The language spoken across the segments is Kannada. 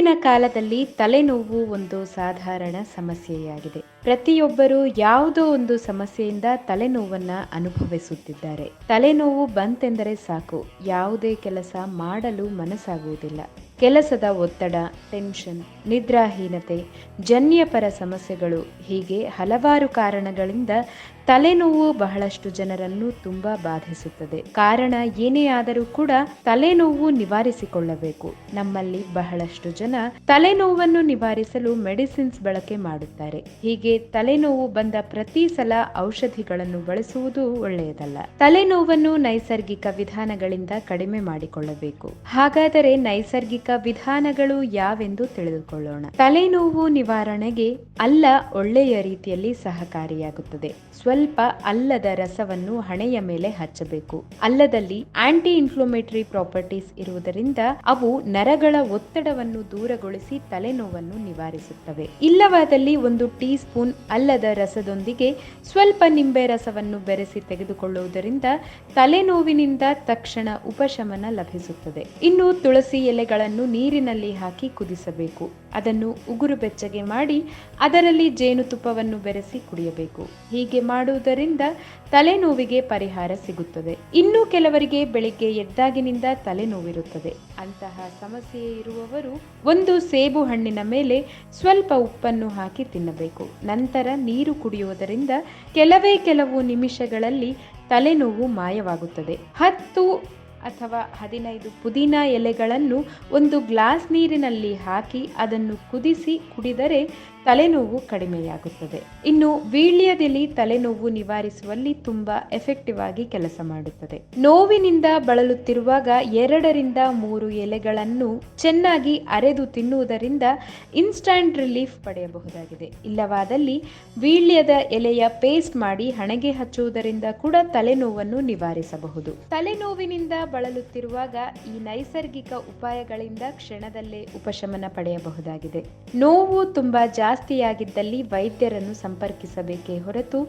ಈಗಿನ ಕಾಲದಲ್ಲಿ ತಲೆನೋವು ಒಂದು ಸಾಧಾರಣ ಸಮಸ್ಯೆಯಾಗಿದೆ. ಪ್ರತಿಯೊಬ್ಬರು ಯಾವುದೋ ಒಂದು ಸಮಸ್ಯೆಯಿಂದ ತಲೆನೋವನ್ನ ಅನುಭವಿಸುತ್ತಿದ್ದಾರೆ. ತಲೆನೋವು ಬಂತೆಂದರೆ ಸಾಕು, ಯಾವುದೇ ಕೆಲಸ ಮಾಡಲು ಮನಸ್ಸಾಗುವುದಿಲ್ಲ. ಕೆಲಸದ ಒತ್ತಡ ಟೆನ್ಷನ್ ನಿದ್ರಾಹೀನತೆ, ಜನ್ಯಪರ ಸಮಸ್ಯೆಗಳು ಹೀಗೆ ಹಲವಾರು ಕಾರಣಗಳಿಂದ ತಲೆನೋವು ಬಹಳಷ್ಟು ಜನರನ್ನು ತುಂಬಾ ಬಾಧಿಸುತ್ತದೆ. ಕಾರಣ ಏನೇ ಆದರೂ ಕೂಡ ತಲೆನೋವು ನಿವಾರಿಸಿಕೊಳ್ಳಬೇಕು. ನಮ್ಮಲ್ಲಿ ಬಹಳಷ್ಟು ಜನ ತಲೆನೋವನ್ನು ನಿವಾರಿಸಲು ಮೆಡಿಸಿನ್ಸ್ ಬಳಕೆ ಮಾಡುತ್ತಾರೆ. ಹೀಗೆ ತಲೆನೋವು ಬಂದ ಪ್ರತಿ ಸಲ ಔಷಧಿಗಳನ್ನು ಬಳಸುವುದು ಒಳ್ಳೆಯದಲ್ಲ. ತಲೆನೋವನ್ನು ನೈಸರ್ಗಿಕ ವಿಧಾನಗಳಿಂದ ಕಡಿಮೆ ಮಾಡಿಕೊಳ್ಳಬೇಕು. ಹಾಗಾದರೆ ನೈಸರ್ಗಿಕ ವಿಧಾನಗಳು ಯಾವೆಂದು ತಿಳಿದುಕೊಳ್ಳೋಣ. ತಲೆನೋವು ನಿವಾರಣೆಗೆ ಅಲ್ಲ, ಒಳ್ಳೆಯ ರೀತಿಯಲ್ಲಿ ಸಹಕಾರಿಯಾಗುತ್ತದೆ. ಸ್ವಲ್ಪ ಅಲ್ಲದ ರಸವನ್ನು ಹಣೆಯ ಮೇಲೆ ಹಚ್ಚಬೇಕು. ಅಲ್ಲದಲ್ಲಿ ಆಂಟಿ ಇನ್ಫ್ಲಮೇಟರಿ ಪ್ರಾಪರ್ಟೀಸ್ ಇರುವುದರಿಂದ ಅವು ನರಗಳ ಒತ್ತಡವನ್ನು ದೂರಗೊಳಿಸಿ ತಲೆನೋವನ್ನು ನಿವಾರಿಸುತ್ತವೆ. ಇಲ್ಲವಾದಲ್ಲಿ ಒಂದು ಟೀ ಸ್ಪೂನ್ ಅಲ್ಲದ ರಸದೊಂದಿಗೆ ಸ್ವಲ್ಪ ನಿಂಬೆ ರಸವನ್ನು ಬೆರೆಸಿ ತೆಗೆದುಕೊಳ್ಳುವುದರಿಂದ ತಲೆನೋವಿನಿಂದ ತಕ್ಷಣ ಉಪಶಮನ ಲಭಿಸುತ್ತದೆ. ಇನ್ನು ತುಳಸಿ ಎಲೆಗಳನ್ನು ನೀರಿನಲ್ಲಿ ಹಾಕಿ ಕುದಿಸಬೇಕು. ಅದನ್ನು ಉಗುರು ಬೆಚ್ಚಗೆ ಮಾಡಿ ಅದರಲ್ಲಿ ಜೇನುತುಪ್ಪವನ್ನು ಬೆರೆಸಿ ಕುಡಿಯಬೇಕು. ಹೀಗೆ ಮಾಡುವುದರಿಂದ ತಲೆನೋವಿಗೆ ಪರಿಹಾರ ಸಿಗುತ್ತದೆ. ಇನ್ನು ಕೆಲವರಿಗೆ ಬೆಳಿಗ್ಗೆ ಎದ್ದಾಗಿನಿಂದ ತಲೆನೋವಿರುತ್ತದೆ. ಅಂತಹ ಸಮಸ್ಯೆ ಇರುವವರು ಒಂದು ಸೇಬು ಹಣ್ಣಿನ ಮೇಲೆ ಸ್ವಲ್ಪ ಉಪ್ಪನ್ನು ಹಾಕಿ ತಿನ್ನಬೇಕು. ನಂತರ ನೀರು ಕುಡಿಯುವುದರಿಂದ ಕೆಲವೇ ಕೆಲವು ನಿಮಿಷಗಳಲ್ಲಿ ತಲೆನೋವು ಮಾಯವಾಗುತ್ತದೆ. ಹತ್ತು ಅಥವಾ ಹದಿನೈದು ಪುದೀನ ಎಲೆಗಳನ್ನು ಒಂದು ಗ್ಲಾಸ್ ನೀರಿನಲ್ಲಿ ಹಾಕಿ ಅದನ್ನು ಕುದಿಸಿ ಕುಡಿದರೆ ತಲೆನೋವು ಕಡಿಮೆಯಾಗುತ್ತದೆ. ಇನ್ನು ವೀಳ್ಯದೆಲೆ ತಲೆನೋವು ನಿವಾರಿಸುವಲ್ಲಿ ತುಂಬಾ ಎಫೆಕ್ಟಿವ್ ಆಗಿ ಕೆಲಸ ಮಾಡುತ್ತದೆ. ನೋವಿನಿಂದ ಬಳಲುತ್ತಿರುವಾಗ ಎರಡರಿಂದ ಮೂರು ಎಲೆಗಳನ್ನು ಚೆನ್ನಾಗಿ ಅರೆದು ತಿನ್ನುವುದರಿಂದ ಇನ್ಸ್ಟಂಟ್ ರಿಲೀಫ್ ಪಡೆಯಬಹುದಾಗಿದೆ. ಇಲ್ಲವಾದಲ್ಲಿ ವೀಳ್ಯದ ಎಲೆಯ ಪೇಸ್ಟ್ ಮಾಡಿ ಹಣೆಗೆ ಹಚ್ಚುವುದರಿಂದ ಕೂಡ ತಲೆನೋವನ್ನು ನಿವಾರಿಸಬಹುದು. ತಲೆನೋವಿನಿಂದ ಬಳಲುತ್ತಿರುವಾಗ ಈ ನೈಸರ್ಗಿಕ ಉಪಾಯಗಳಿಂದ ಕ್ಷಣದಲ್ಲೇ ಉಪಶಮನ ಪಡೆಯಬಹುದಾಗಿದೆ. ನೋವು ತುಂಬಾ ಜಾಸ್ತಿಯಾಗಿದ್ದಲ್ಲಿ ವೈದ್ಯರನ್ನು ಸಂಪರ್ಕಿಸಬೇಕೇ ಹೊರತು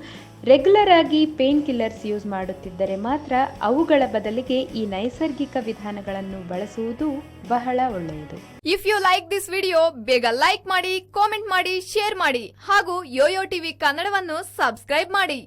ರೆಗ್ಯುಲರ್ ಆಗಿ ಪೇನ್ ಕಿಲ್ಲರ್ಸ್ ಯೂಸ್ ಮಾಡುತ್ತಿದ್ದರೆ ಮಾತ್ರ ಅವುಗಳ ಬದಲಿಗೆ ಈ ನೈಸರ್ಗಿಕ ವಿಧಾನಗಳನ್ನು ಬಳಸುವುದು ಬಹಳ ಒಳ್ಳೆಯದು. If you like this video ಬೇಗ ಲೈಕ್ ಮಾಡಿ ಕಾಮೆಂಟ್ ಮಾಡಿ ಶೇರ್ ಮಾಡಿ ಹಾಗೂ ಯೋಯೋ ಟಿವಿ ಕನ್ನಡವನ್ನು ಸಬ್ಸ್ಕ್ರೈಬ್ ಮಾಡಿ.